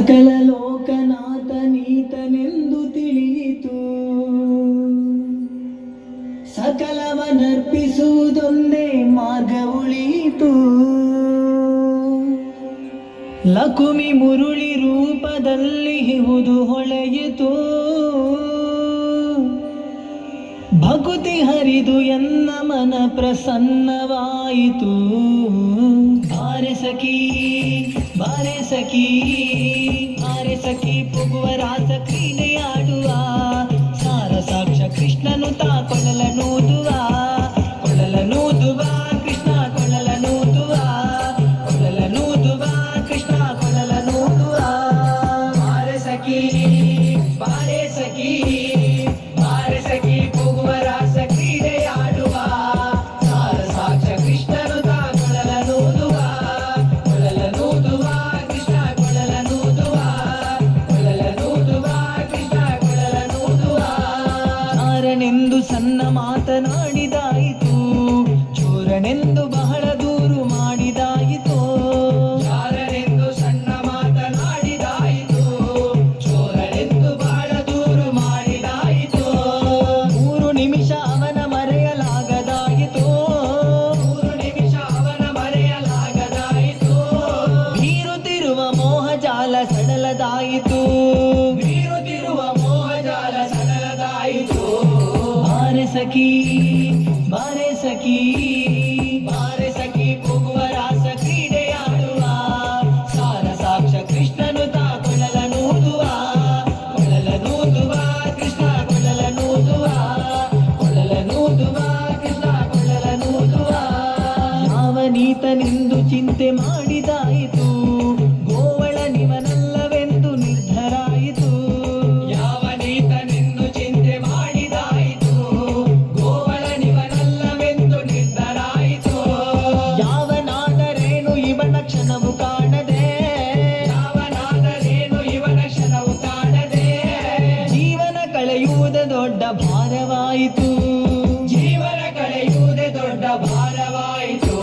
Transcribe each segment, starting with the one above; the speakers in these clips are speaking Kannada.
ಸಕಲ ಲೋಕನಾಥ ನೀತನೆಂದು ತಿಳಿಯಿತು. ಸಕಲವನರ್ಪಿಸುವುದೊಂದೇ ಮಾರ್ಗ ಉಳಿಯಿತು. ಲಕುಮಿ ಮುರುಳಿ ರೂಪದಲ್ಲಿ ಹಿವುದು ಹೊಳೆಯಿತು. ಭಕುತಿ ಹರಿದು ಎನ್ನ ಮನ ಪ್ರಸನ್ನವಾಯಿತು. ಬಾರೆ ಸಖಿ, ಬಾರೆ ಸಖಿ ಬಾರೆ ಸಖಿ ಪುಗುವ ರಾಸ ಮಾತನಾಡಿದಾಯಿತು. ಚೋರನೆಂದು ಬಹಳ ದೂರು ಮಾಡಿದಾಯಿತು. ಚಾರನೆಂದು ಸಣ್ಣ ಮಾತನಾಡಿದಾಯಿತು. ಚೋರನೆಂದು ಬಹಳ ದೂರು ಮಾಡಿದಾಯಿತು. ಮೂರು ನಿಮಿಷ ಅವನ ಮರೆಯಲಾಗದಾಯಿತು. ಮೂರು ನಿಮಿಷ ಅವನ ಮರೆಯಲಾಗದಾಯಿತು. ಬೀರುತ್ತಿರುವ ಮೋಹಜಾಲ ಸಡಲದಾಯಿತು. ಬೀರುತ್ತಿರುವ ಮೋಹಜಾಲ ಸಡಲದಾಯಿತು. ಬಾರೆ ಸಖಿ, ಬಾರೆ ಸಖಿ ಬಾರೆ ಸಖಿ ಕೂಗುವ ರಾಸ ಕ್ರೀಡೆಯಾಡುವ ಸಾರ ಸಾಕ್ಷ ಕೃಷ್ಣನು ತಾ ಕೊಳಲ ನೂದುವ ಕೊಳಲ ನೂದುವ, ಕೃಷ್ಣ ಕೊಳಲ ನೂದುವ ಕೊಳಲ ನೂದುವ, ಕೃಷ್ಣ ಕೊಳಲ ನೂದುವ. ನೀತನೆಂದು ಚಿಂತೆ ಮಾಡಿದಾಯಿತು, ಗೋವಳ ನಿವನಲ್ಲವೆಂದು ದೊಡ್ಡ ಭಾರವಾಯಿತು. ಜೀವನ ಕಳೆಯುವುದೇ ದೊಡ್ಡ ಭಾರವಾಯಿತು.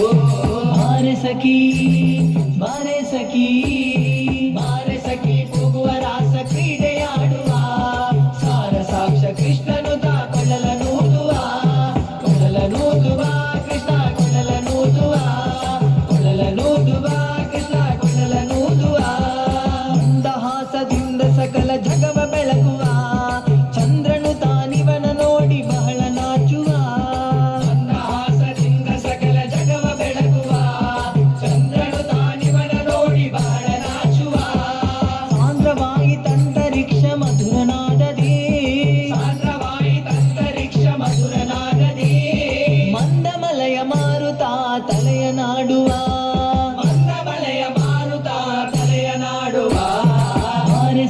ಬಾರೆ ಸಖಿ ಬಾರೆ ಸಖಿ.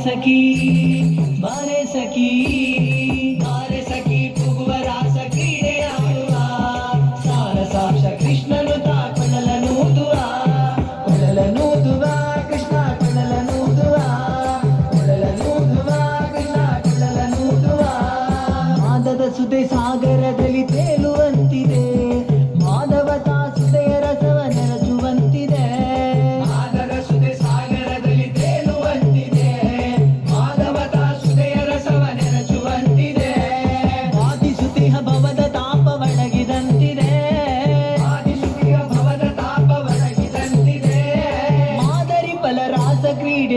ಬಾರೆ ಸಖಿ ಬಾರೆ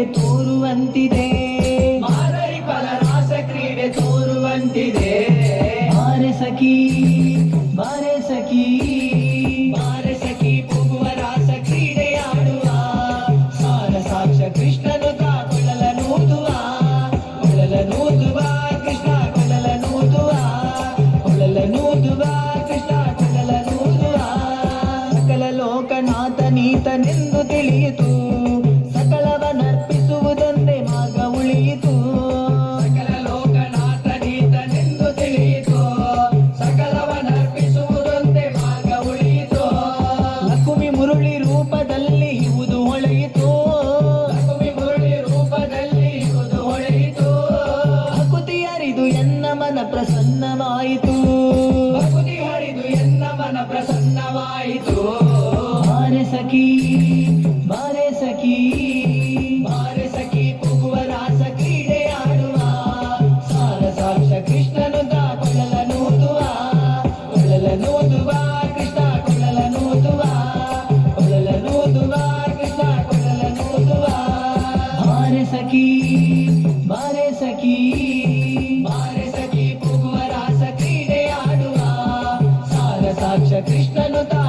ಕ್ರೀಡೆ ತೋರುವಂತಿದೆ ಮಾದರಿ ಫಲ ರಾಸ ಕ್ರೀಡೆ ತೋರುವಂತಿದೆ ಬಾರೆ ಸಖಿ ಬಾರೆ ಸಖಿ ಬಾರೆ ಸಖಿ ಪುಗುವ ರಾಸ ಕ್ರೀಡೆಯಾಡುವ ಸಾರ ಸಾಕ್ಷ ಕೃಷ್ಣನು ತಾ ಕೊಳಲ ನೂದುವ ಕೊಳಲ ನೂದುವ Krishna Nata.